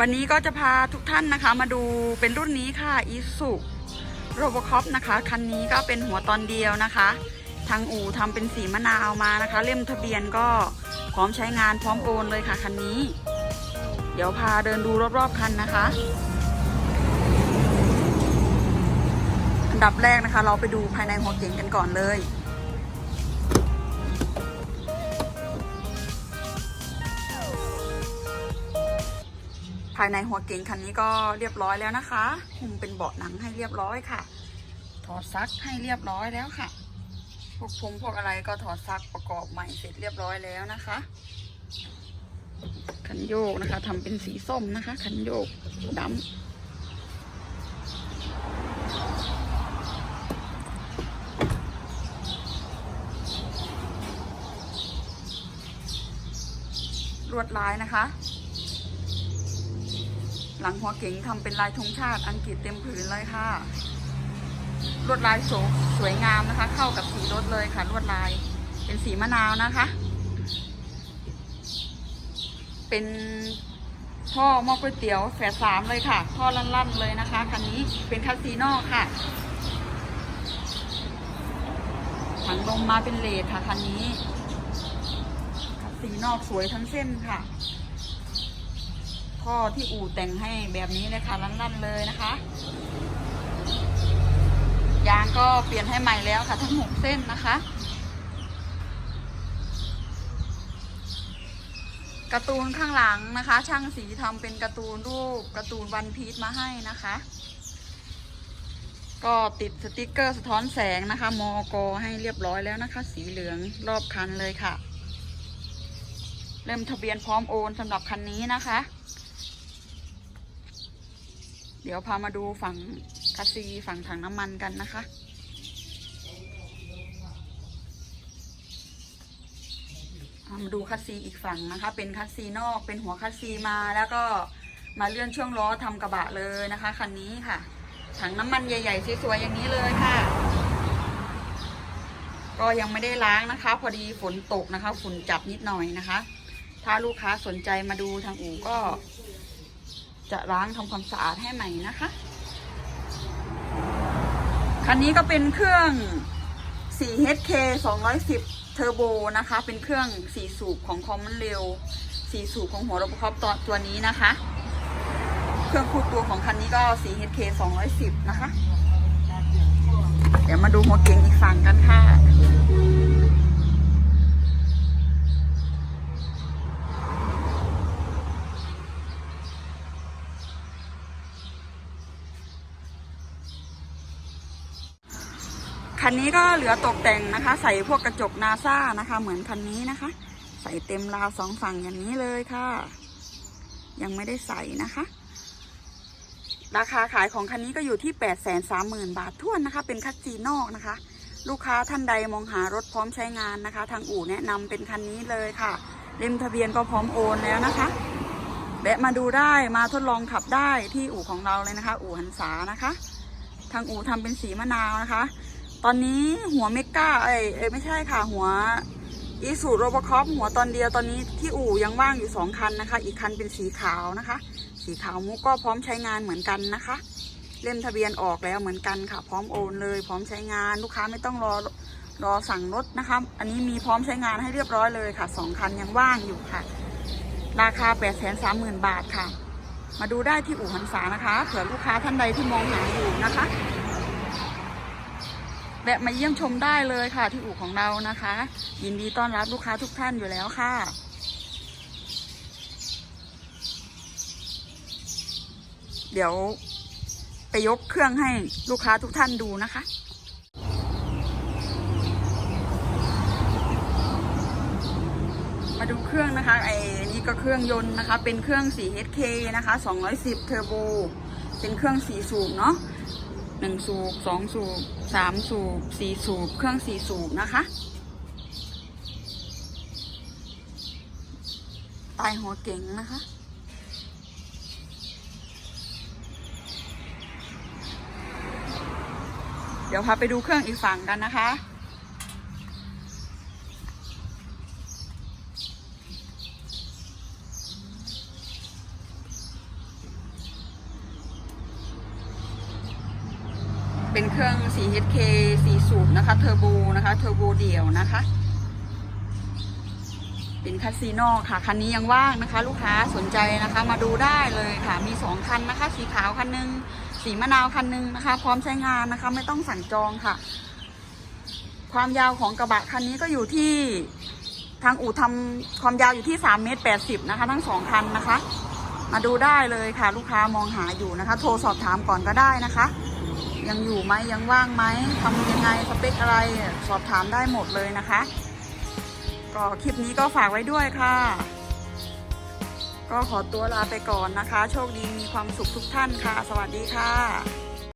วันนี้ก็จะพาทุกท่านนะคะ มาดูเป็นรุ่นนี้ค่ะอีสุโรบคอปนะคะ คันนี้ก็เป็นหัวตอนเดียวนะคะ ทางอู่ทำเป็นสีมะนาวมานะคะ เล่มทะเบียนก็พร้อมใช้งานพร้อมโอนเลยค่ะคันนี้ เดี๋ยวพาเดินดูรอบๆคันนะคะอันดับแรกนะคะ เราไปดูภายในหัวเก๋งกันก่อนเลยายในหัวเก๋งคันนี้ก็เรียบร้อยแล้วนะคะคุมเป็นเบาะหนังให้เรียบร้อยค่ะ ถอดซักให้เรียบร้อยแล้วค่ะ พวกพงพวกอะไรก็ถอดซักประกอบใหม่เสร็จเรียบร้อยแล้วนะคะ คันโยกนะคะทำเป็นสีส้มนะคะ คันโยกดำลวดลายนะคะ หลังหัวเก๋งทำเป็นลายธงชาติอังกฤษเต็มผืนเลยค่ะ ลวดลายสสวยงามนะคะ เข้ากับสีรถเลยค่ะ ลวดลายเป็นสีมะนาวนะคะ เป็นท่อหม้อก๋วยเตี๋ยวแฝดสามเลยค่ะท่อลั่นๆเลยนะคะคันนี้เป็นคัสซีนอกค่ะถังลมมาเป็นเลดค่ะคันนี้คัสซีนอกสวยทั้งเส้นค่ะ ท่อที่อู่แต่งให้แบบนี้เลยค่ะลั่นๆเลยนะคะ ยางก็เปลี่ยนให้ใหม่แล้วค่ะ ทั้งหกเส้นนะคะ การ์ตูนข้างหลังนะคะ ช่างสีทำเป็นการ์ตูนรูปการ์ตูนวันพีชมาให้นะคะ ก็ติดสติกเกอร์สะท้อนแสงนะคะ มอกให้เรียบร้อยแล้วนะคะ สีเหลืองรอบคันเลยค่ะเริ่มทะเบียนพร้อมโอนสำหรับคันนี้นะคะ เดี๋ยวพามาดูฝั่งคัสซีฝั่งถังน้ำมันกันนะคะ มาดูคัสซีอีกฝั่งนะคะ เป็นคัสซีนอกเป็นหัวคัสซีมาแล้วก็มาเลื่อนช่วงล้อทำกระบะเลยนะคะคันนี้ค่ะ ถังน้ำมันใหญ่ๆสวยๆอย่างนี้เลยค่ะ ก็ยังไม่ได้ล้างนะคะ พอดีฝนตกนะคะ ฝุ่นจับนิดหน่อยนะคะ ถ้าลูกค้าสนใจมาดูทางอู่ก็ จะล้างทำความสะอาดให้ใหม่นะคะ คันนี้ก็เป็นเครื่อง 4HK 210 เทอร์โบนะคะ เป็นเครื่อง 4 สูบของคอมมันเร็ว4สูบของหัวรถครอบตัวตัวนี้นะคะ เครื่องคูดตัวของคันนี้ก็ 4HK 210 นะคะ เดี๋ยวมาดูหัวเก่งอีกฝั่งกันค่ะ คันนี้ก็เหลือตกแต่งนะคะ ใส่พวกกระจกนาซ่านะคะ เหมือนคันนี้นะคะ ใส่เต็มราวสองฝั่งอย่างนี้เลยค่ะ ยังไม่ได้ใส่นะคะ ราคาขายของคันนี้ก็อยู่ที่8ปดแสนสามหมื่นบาทท้วนนะคะ เป็นคัสซีนอกนะคะ ลูกค้าท่านใดมองหารถพร้อมใช้งานนะคะ ทางอู่แนะนำเป็นคันนี้เลยค่ะเล่มทะเบียนก็พร้อมโอนแล้วนะคะแวะมาดูได้มาทดลองขับได้ที่อู่ของเราเลยนะคะ อู่หันษานะคะ ทางอู่ทำเป็นสีมะนาวนะคะ ตอนนี้หัวเมก้าเอ้ยไม่ใช่ค่ะหัวอีสูโรบคอปหัวตอนเดียวตอนนี้ที่อู่ยังว่างอยู่สองคันนะคะ อีกคันเป็นสีขาวนะคะ สีขาวมุกก็พร้อมใช้งานเหมือนกันนะคะ เล่มทะเบียนออกแล้วเหมือนกันค่ะ พร้อมโอนเลย พร้อมใช้งานลูกค้าไม่ต้องรอรอสั่งรถนะคะ อันนี้มีพร้อมใช้งานให้เรียบร้อยเลยค่ะสองคันยังว่างอยู่ค่ะ ราคา8ปดแสนสามหมื่นบาทค่ะ มาดูได้ที่อู่หันษานะคะ เผื่อลูกค้าท่านใดที่มองหาอยู่นะคะ แวะมาเยี่ยมชมได้เลยค่ะที่อู่ของเรานะคะ ยินดีต้อนรับลูกค้าทุกท่านอยู่แล้วค่ะเดี๋ยวไปยกเครื่องให้ลูกค้าทุกท่านดูนะคะ มาดูเครื่องนะคะไอ้นี่ก็เครื่องยนต์นะคะ เป็นเครื่อง 4HK นะคะ 210 เทอร์โบ เป็นเครื่อง4สูบเนาะ หนึ่งสูบสองสูบสามสูบสี่สูบ เครื่องสี่สูบนะคะตายหัวเก่งนะคะเดี๋ยวพาไปดูเครื่องอีกฝั่งกันนะคะ เป็นเครื่อง 4HK 4สูบนะคะเทอร์โบนะคะเทอร์โบเดี่ยวนะคะ เป็นคาสิโนค่ะ คันนี้ยังว่างนะคะ ลูกค้าสนใจนะคะ มาดูได้เลยค่ะ มีสองคันนะคะ สีขาวคันหนึง สีมะนาวคันหนึงนะคะ พร้อมใช้งานนะคะ ไม่ต้องสั่งจองค่ะ ความยาวของกระบะคันนี้ก็อยู่ที่ทางอู่ทำความยาวอยู่ที่3เมตร80นะคะ ทั้งสองคันนะคะ มาดูได้เลยค่ะ ลูกค้ามองหาอยู่นะคะ โทรสอบถามก่อนก็ได้นะคะ ยังอยู่ไหมยังว่างไหมทำยังไงสเปคอะไรสอบถามได้หมดเลยนะคะ ก็คลิปนี้ก็ฝากไว้ด้วยค่ะ ก็ขอตัวลาไปก่อนนะคะ โชคดีมีความสุขทุกท่านค่ะ สวัสดีค่ะ